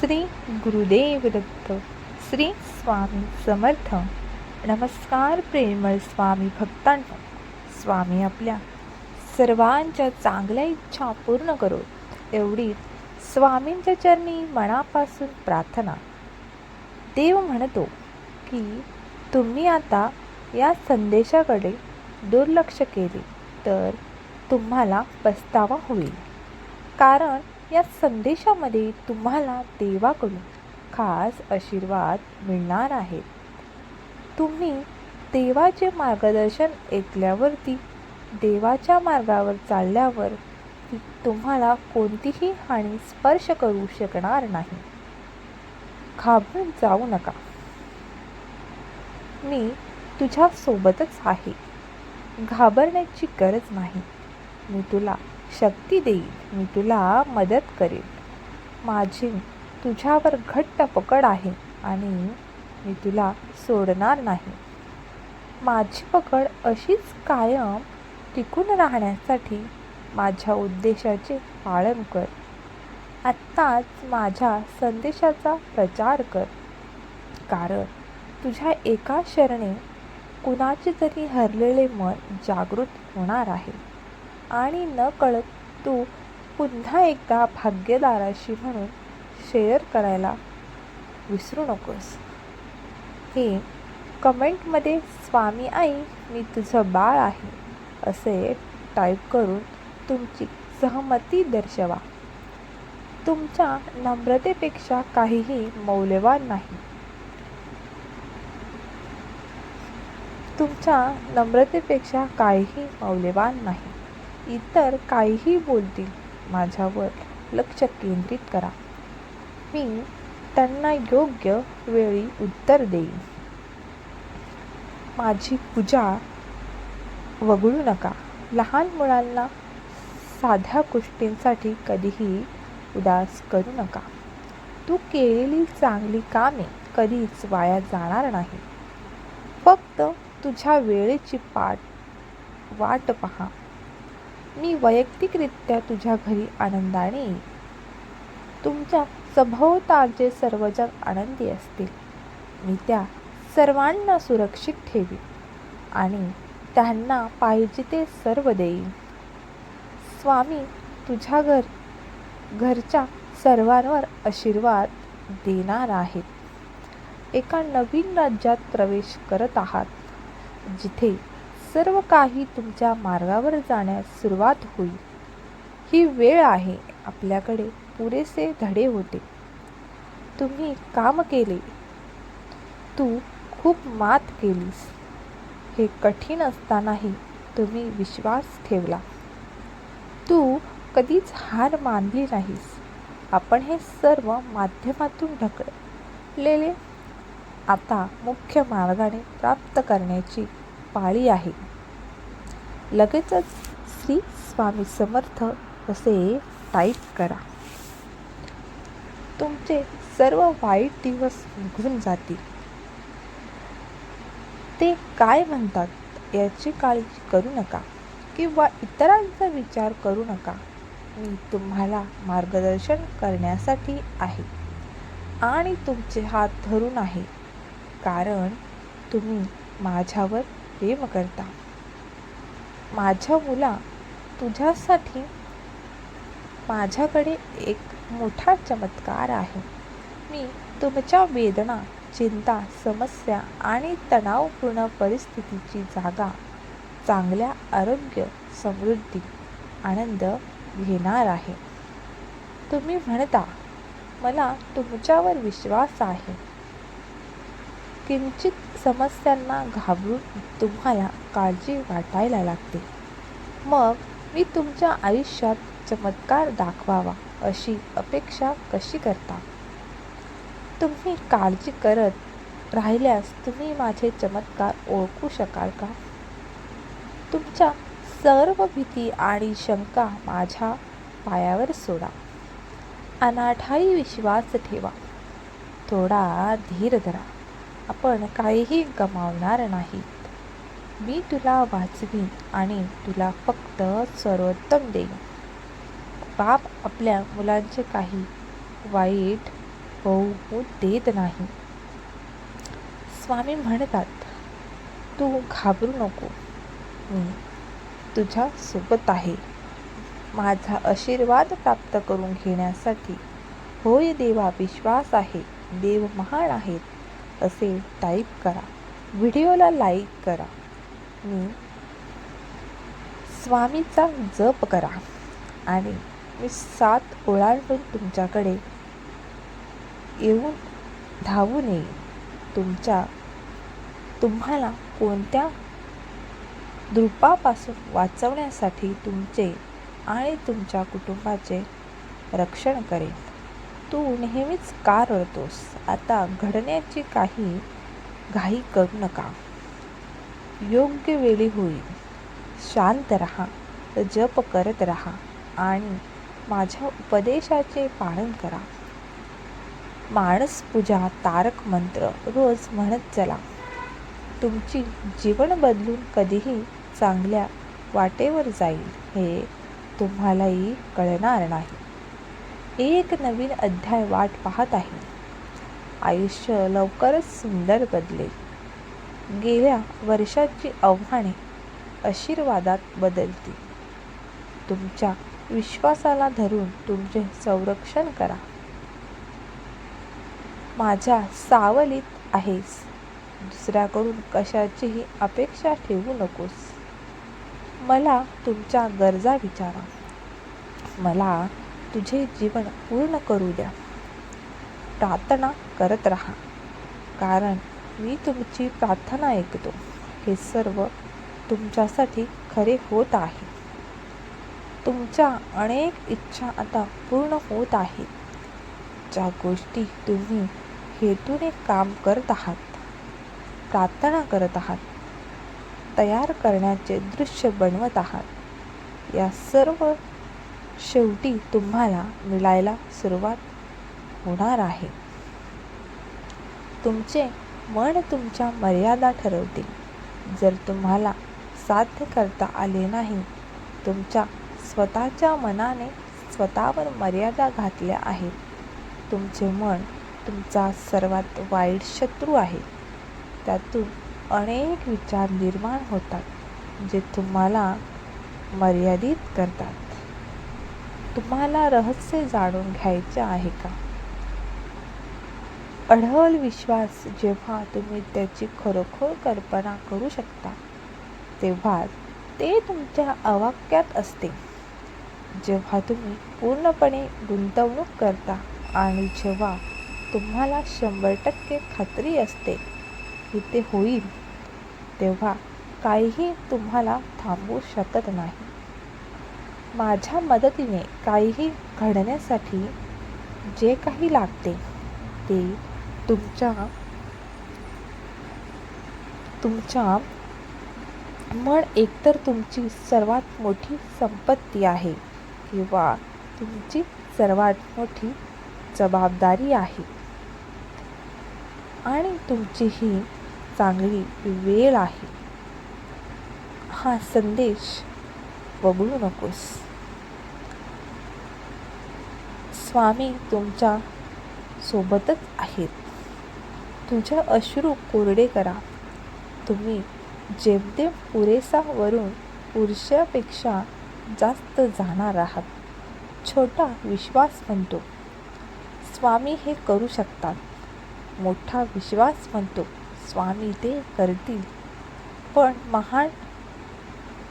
श्री गुरुदेव दत्त श्री स्वामी समर्थ. नमस्कार प्रेमळ स्वामी भक्तांनो. स्वामी आपल्या सर्वांच्या चांगल्या इच्छा पूर्ण करो. एवढी स्वामींच्या चरणी मनापासून प्रार्थना. देव म्हणतो की तुम्ही आता या संदेशाकडे दुर्लक्ष केले तर तुम्हाला पस्तावा होईल. कारण या संदेशामध्ये तुम्हाला देवाकडून खास आशीर्वाद मिळणार आहेत तुम्ही देवाचे मार्गदर्शन ऐकल्यावरती देवाच्या मार्गावर चालल्यावर ती तुम्हाला कोणतीही हानी स्पर्श करू शकणार नाही. घाबरून जाऊ नका. मी तुझ्या सोबतच आहे. घाबरण्याची गरज नाही. मी तुला शक्ती देईन मी तुला मदत करेन. माझी तुझ्यावर घट्ट पकड आहे आणि मी तुला सोडणार नाही. माझी पकड अशीच कायम टिकून राहण्यासाठी माझ्या उद्देशाचे पालन कर. आत्ताच माझ्या संदेशाचा प्रचार कर. कारण तुझ्या एका शरणे कुणाचे तरी हरलेले मन जागृत होणार आहे. आणि न कळत तू पुन्हा एकदा भाग्यदाराशी म्हणून शेअर करायला विसरू नकोस. हे कमेंटमध्ये स्वामी आई मी तुझं बाळ आहे. असे टाईप करून तुमची सहमती दर्शवा. तुमच्या नम्रतेपेक्षा काहीही मौल्यवान नाही. तुमच्या नम्रतेपेक्षा काहीही मौल्यवान नाही. इतर काहीही बोलतील माझ्यावर लक्ष केंद्रित करा. मी त्यांना योग्य वेळी उत्तर देईन. माझी पूजा वगळू नका. लहान मुलांना साध्या गोष्टींसाठी कधीही उदास करू नका. तू केलेली चांगली कामे कधीच वाया जाणार नाही. फक्त तुझ्या वेळेची पाठ वाट पहा. मी वैयक्तिकरित्या तुझ्या घरी आनंदाने येईन. तुमच्या सभोवतालचे सर्वजण आनंदी असतील. मी त्या सर्वांना सुरक्षित ठेवी आणि त्यांना पाहिजे ते सर्व देईन. स्वामी तुझ्या घर घरच्या सर्वांवर आशीर्वाद देणार आहेत. एका नवीन राज्यात प्रवेश करत आहात जिथे सर्व काही तुमच्या मार्गावर जाण्यास सुरुवात होईल. ही वेळ आहे. आपल्याकडे पुरेसे धडे होते. तुम्ही काम केले. तू खूप मात केलीस. हे कठीण असतानाही तुम्ही विश्वास ठेवला. तू कधीच हार मानली नाहीस. आपण हे सर्व माध्यमातून ढकललेले. आता मुख्य मार्गाने प्राप्त करण्याची पाळी आहे. लगेचच श्री स्वामी समर्थ असे टाईप करा. तुमचे सर्व वाईट दिवस निघून जातील. ते काय म्हणतात याची काळजी करू नका किंवा इतरांचा विचार करू नका. मी तुम्हाला मार्गदर्शन करण्यासाठी आहे आणि तुमचे हात धरून आहे. कारण तुम्ही माझ्यावर प्रेम करता. माझ्या मुला तुझ्यासाठी माझ्याकडे एक मोठा चमत्कार आहे. मी तुमच्या वेदना चिंता समस्या आणि तणावपूर्ण परिस्थितीची जागा चांगल्या आरोग्य समृद्धी आनंद घेणार आहे. तुम्ही म्हणता मला तुमच्यावर विश्वास आहे. किंचित समस्यांना घाबरून तुम्हाला काळजी वाटायला लागते. मग मी तुमच्या आयुष्यात चमत्कार दाखवावा अशी अपेक्षा कशी करता? तुम्ही काळजी करत राहिल्यास तुम्ही माझे चमत्कार ओळखू शकाल का? तुमच्या सर्व भीती आणि शंका माझ्या पायावर सोडा. अनाठाई विश्वास ठेवा. थोडा धीर धरा. आपण काहीही गमावणार नाहीत. मी तुला वाचवीन आणि तुला फक्त सर्वोत्तम देईन. बाप आपल्या मुलांचे काही वाईट होऊ देत नाही. स्वामी म्हणतात तू घाबरू नको. मी तुझ्या सोबत आहे. माझा आशीर्वाद प्राप्त करून घेण्यासाठी होय देवा विश्वास आहे. देव महान आहेत. असे टाईप करा. व्हिडिओला लाईक करा. मी स्वामीचा जप करा. आणि मी सात ओळांतून तुमच्याकडे येऊन धावून येईन. तुमच्या तुम्हाला कोणत्या द्रुपापासून वाचवण्यासाठी तुमचे आणि तुमच्या कुटुंबाचे रक्षण करेन. तू नेहमीच का रडतोस आता घडण्याची काही घाई करू नका. योग्य वेळी होईल. शांत रहा. जप करत रहा आणि माझ्या उपदेशाचे पालन करा. माणस पूजा तारक मंत्र रोज म्हणत चला. तुमची जीवन बदलून कधीही चांगल्या वाटेवर जाईल हे तुम्हालाही कळणार नाही. एक नवीन अध्याय वाट पाहत आहे. आयुष्य लवकरच सुंदर बदलेल. गेल्या वर्षाची आव्हाने आशीर्वादात बदलतील. तुमच्या विश्वासाला धरून तुमचे संरक्षण करा. माझ्या सावलीत आहेस. दुसऱ्याकडून कशाचीही अपेक्षा ठेवू नकोस. मला तुमच्या गरजा विचारा. मला तुझे जीवन पूर्ण करू द्या. प्रार्थना करत राहा. कारण मी तुमची प्रार्थना ऐकतो. हे सर्व तुमच्यासाठी खरे होत आहे. तुमच्या अनेक इच्छा आता पूर्ण होत आहेत ज्या गोष्टी तुम्ही हेतूने काम करत आहात प्रार्थना करत आहात तयार करण्याचे दृश्य बनवत आहात या सर्व शेवटी तुम्हाला मिळायला सुरुवात होणार आहे. तुमचे मन तुमच्या मर्यादा ठरवतील. जर तुम्हाला साध्य करता आले नाही तुमच्या स्वतःच्या मनाने स्वतःवर मर्यादा घातल्या आहेत. तुमचे मन तुमचा सर्वात वाईट शत्रू आहे. त्यातून अनेक विचार निर्माण होतात जे तुम्हाला मर्यादित करतात. तुम्हाला रहस्य जाणून घ्यायचे आहे का? अढळ विश्वास जेव्हा तुम्ही त्याची खरोखर कल्पना करू शकता तेव्हा ते तुमच्या अवाक्यात असते. जेव्हा तुम्ही पूर्णपणे गुंतवणूक करता आणि जेव्हा तुम्हाला शंभर टक्के खात्री असते की ते होईल तेव्हा काहीही तुम्हाला थांबवू शकत नाही. माझ्या मदतीने काहीही घडण्यासाठी जे काही लागते ते तुमच्या तुमच्या मन एकतर तुमची सर्वात मोठी संपत्ती आहे किंवा तुमची सर्वात मोठी जबाबदारी आहे. आणि तुमची ही चांगली वेळ आहे. हा संदेश वगळू नकोस. स्वामी तुमच्या सोबतच आहेत. तुझे अश्रू कोरडे करा. तुम्ही जेमतेम पुरेसा वरून पुरुषापेक्षा जास्त जाणार आहात. छोटा विश्वास म्हणतो. स्वामी हे करू शकतात. मोठा विश्वास म्हणतो. स्वामी ते करतील. पण महान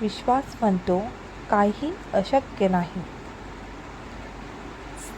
विश्वास म्हणतो काही अशक्य नाही.